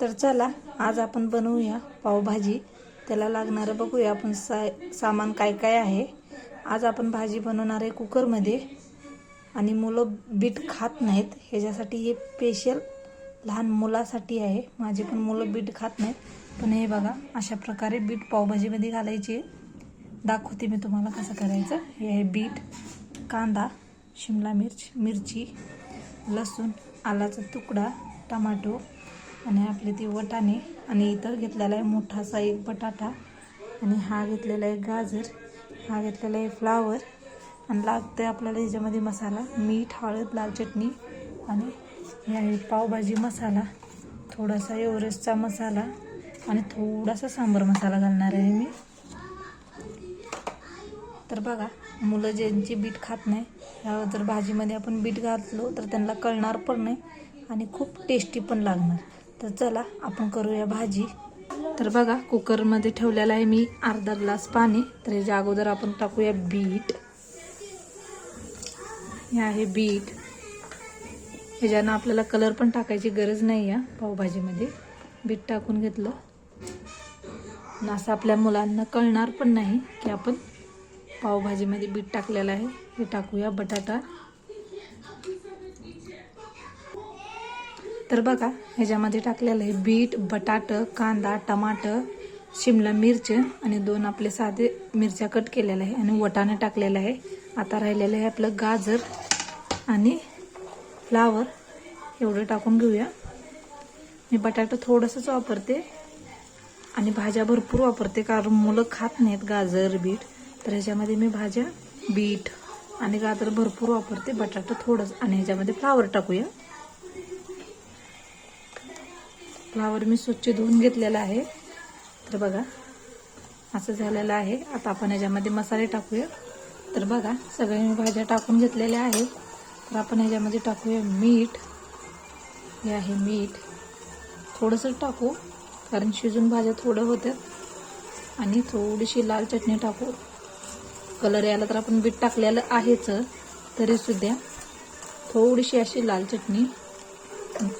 तर चला आज आपण बनवूया पावभाजी. त्याला लागणारं बघूया आपण सा सामान काय काय आहे. आज आपण भाजी बनवणार आहे कुकरमध्ये. आणि मुलं बीट खात नाहीत. ह्याच्यासाठी हे स्पेशल लहान मुलासाठी आहे. माझे पण मुलं बीट खात नाहीत. पण हे बघा अशा प्रकारे बीट पावभाजीमध्ये घालायचे. दाखवते मी तुम्हाला कसं करायचं. हे आहे बीट कांदा शिमला मिर्च मिरची लसूण आलाचा तुकडा टमाटो आणि आपले ती वटाणे. आणि इतर घेतलेला आहे मोठासा एक बटाटा. आणि हा घेतलेला आहे गाजर. हा घेतलेला आहे फ्लावर. आणि लागतं आहे आपल्याला ह्याच्यामध्ये मसाला. मीठ हळद लाल चटणी. आणि हे आहे पावभाजी मसाला. थोडासा एव्हरेस्टचा मसाला. आणि थोडासा सांबर मसाला घालणार आहे मी. तर बघा मुलं ज्यांची बीट खात नाही ह्या जर भाजीमध्ये आपण बीट घातलो तर त्यांना कळणार पण नाही. आणि खूप टेस्टी पण लागणार. तर चला आपण करूया भाजी. तर बघा कुकरमध्ये ठेवलेलं आहे मी अर्धा ग्लास पाणी. तर याच्या अगोदर आपण टाकूया बीट. हे आहे बीट. ह्याच्यानं आपल्याला कलर पण टाकायची गरज नाही आहे पावभाजीमध्ये. बीट टाकून घेतलं. आणि असं आपल्या मुलांना कळणार पण नाही की आपण पावभाजीमध्ये बीट टाकलेलं आहे. हे टाकूया बटाटा. तर बघा ह्याच्यामध्ये टाकलेलं आहे बीट बटाटं कांदा टमाटर शिमला मिरच आणि दोन आपले साधे मिरच्या कट केलेल्या आहे आणि वटाणे टाकलेलं आहे. आता राहिलेलं आहे आपलं गाजर आणि फ्लावर. एवढं टाकून घेऊया. मी बटाटा थोडंसंच वापरते आणि भाज्या भरपूर वापरते कारण मुलं खात नाहीत गाजर बीट. तर ह्याच्यामध्ये मी भाज्या बीट आणि गाजर भरपूर वापरते. बटाटा थोडंच आणि ह्याच्यामध्ये फ्लावर टाकूया. फ्लावर मी स्वच्छ धुवून घेतलेला आहे. तर बघा असं झालेलं आहे. आता आपण ह्याच्यामध्ये मसाले टाकूया. तर बघा सगळ्या मी भाज्या टाकून घेतलेल्या आहेत. तर आपण ह्याच्यामध्ये टाकूया मीठ. हे आहे मीठ. थोडंसं टाकू कारण शिजून भाज्या थोडं होत्यात आणि थोडीशी लाल चटणी टाकू. कलर यायला तर आपण बीट टाकलेलं आहेच तरीसुद्धा थोडीशी अशी लाल चटणी.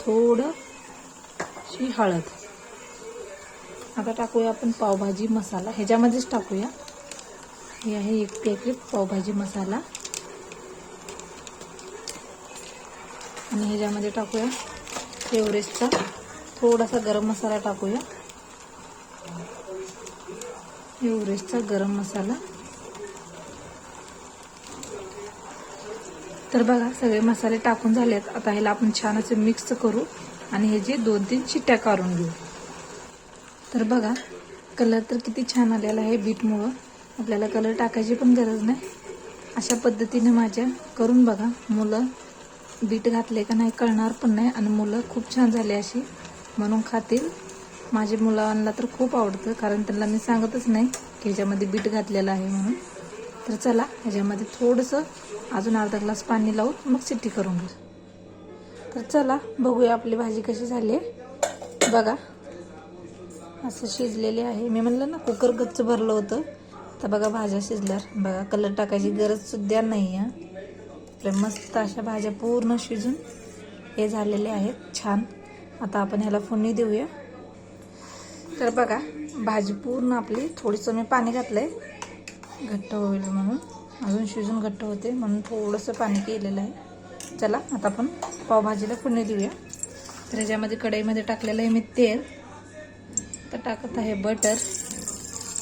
थोडं थोडंशी हळद. आता टाकूया आपण पावभाजी मसाला. ह्याच्यामध्येच टाकूया. हे आहे एक पॅकेट पावभाजी मसाला. आणि ह्याच्यामध्ये टाकूया एव्हरेस्टचा थोडासा गरम मसाला टाकूया. एव्हरेस्टचा गरम मसाला. तर बघा सगळे मसाले टाकून झालेत. आता ह्याला आपण छान असे मिक्स करू. आणि हे जे दोन तीन शिट्ट्या काढून घेऊ. तर बघा कलर तर किती छान आलेला आहे बीटमुळं. आपल्याला कलर टाकायची पण गरज नाही. अशा पद्धतीने माझ्या करून बघा. मुलं बीट घातले का नाही कळणार पण नाही आणि मुलं खूप छान झाले अशी. म्हणून खातील. माझ्या मुलांना तर खूप आवडतं कारण त्यांना मी सांगतच नाही की ह्याच्यामध्ये बीट घातलेलं आहे म्हणून. तर चला ह्याच्यामध्ये थोडंसं अजून अर्धा ग्लास पाणी लावून मग सिट्टी करून घेऊ. तर चला बघूया आपली भाजी कशी झाली आहे. बघा असं शिजलेली आहे. मी म्हणलं ना कुकर गच्च भरलं होतं. तर बघा भाज्या शिजल्यावर बघा कलर टाकायची गरजसुद्धा नाही आहे आपल्या मस्त अशा भाज्या पूर्ण शिजून हे झालेले आहेत. छान. आता आपण ह्याला फोडणी देऊया. तर बघा भाजी पूर्ण आपली थोडीसं मी पाणी घातलं आहे घट्ट होईल म्हणून. अजून शिजून घट्ट होते म्हणून थोडंसं पाणी केलेलं आहे. चला आता आपण पावभाजीला फोडणी देऊया. तर ह्याच्यामध्ये कढईमध्ये टाकलेलं आहे मी तेल. तर टाकत आहे बटर.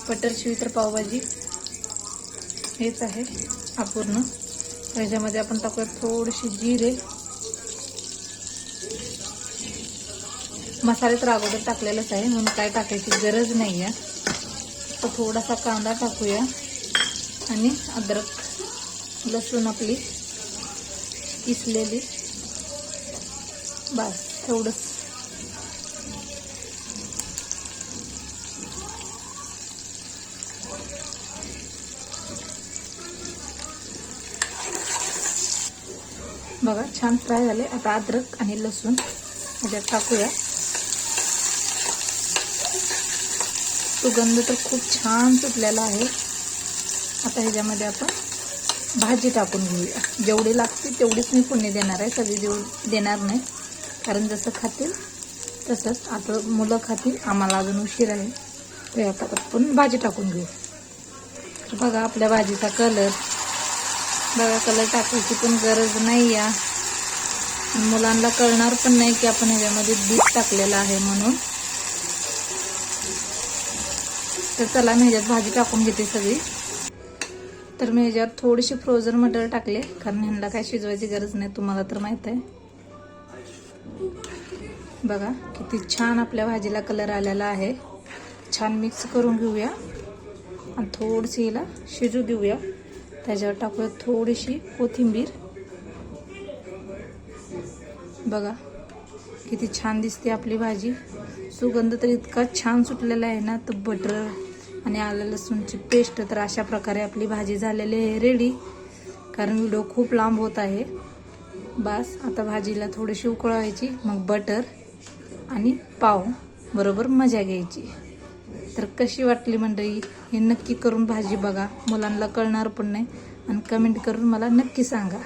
बटर शिवी तर पावभाजी. हेच आहे अपूर्ण. ह्याच्यामध्ये आपण टाकूया थोडीशी जिरे. मसाले तर अगोदर टाकलेलंच आहे म्हणून काय टाकायची गरज नाही आहे. तर थोडासा कांदा टाकूया. आणि अद्रक लसूण आपली. किसलेली? बस एवढंच. बघा छान फ्राय झाले. आता अद्रक आणि लसूण ह्याच्यात टाकूया. सुगंध तर खूप छान सुटलेला आहे. आता ह्याच्यामध्ये आपण भाजी टाकून घेऊया. जेवढी लागते तेवढीच मी फोडणी देणार आहे. सगळी देऊ देणार नाही कारण जसं खातील तसंच आता मुलं खातील आम्हाला अजून उशीर आहे. तर आता आपण भाजी टाकून घेऊ. तर बघा आपल्या भाजीचा कलर बघा कलर टाकायची पण गरज नाही या. मुलांना कळणार पण नाही की आपण ह्याच्यामध्ये दूध टाकलेलं आहे म्हणून. तर चला मी ह्याच्यात भाजी टाकून घेते सगळी. तर मी ह्याच्यावर थोडीशी फ्रोझन मटर टाकले. कारण ह्यांना काय शिजवायची गरज नाही तुम्हाला तर माहीत आहे. बघा किती छान आपल्या भाजीला कलर आलेला आहे. छान मिक्स करून घेऊया. आणि थोडीशी हिला शिजू देऊया. त्याच्यावर टाकूया थोडीशी कोथिंबीर. बघा किती छान दिसते आपली भाजी. सुगंध तर इतका छान सुटलेला आहे ना तर बटर आणि आलं लसूणची पेस्ट. तर अशा प्रकारे आपली भाजी झालेली आहे रेडी कारण व्हिडिओ खूप लांब होत आहे. बस आता भाजीला थोडीशी उकळवायची. मग बटर आणि पाव. बरोबर मजा घ्यायची. तर कशी वाटली मंडळी? हे नक्की करून भाजी बघा. मुलांना कळणार पण नाही. आणि कमेंट करून मला नक्की सांगा.